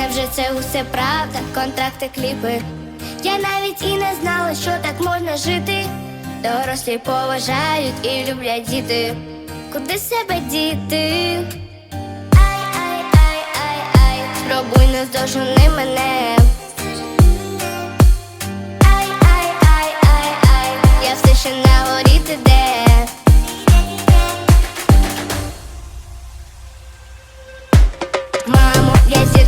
невже це усе правда, контракти, кліпи. Я навіть і не знала, що так можна жити. Дорослі поважають і люблять діти. Куди себе діти? Ай, ай, ай, ай, ай, спробуй не здожени мене. Ай, ай, ай, ай, я все ще на горі. Мамо, я зі.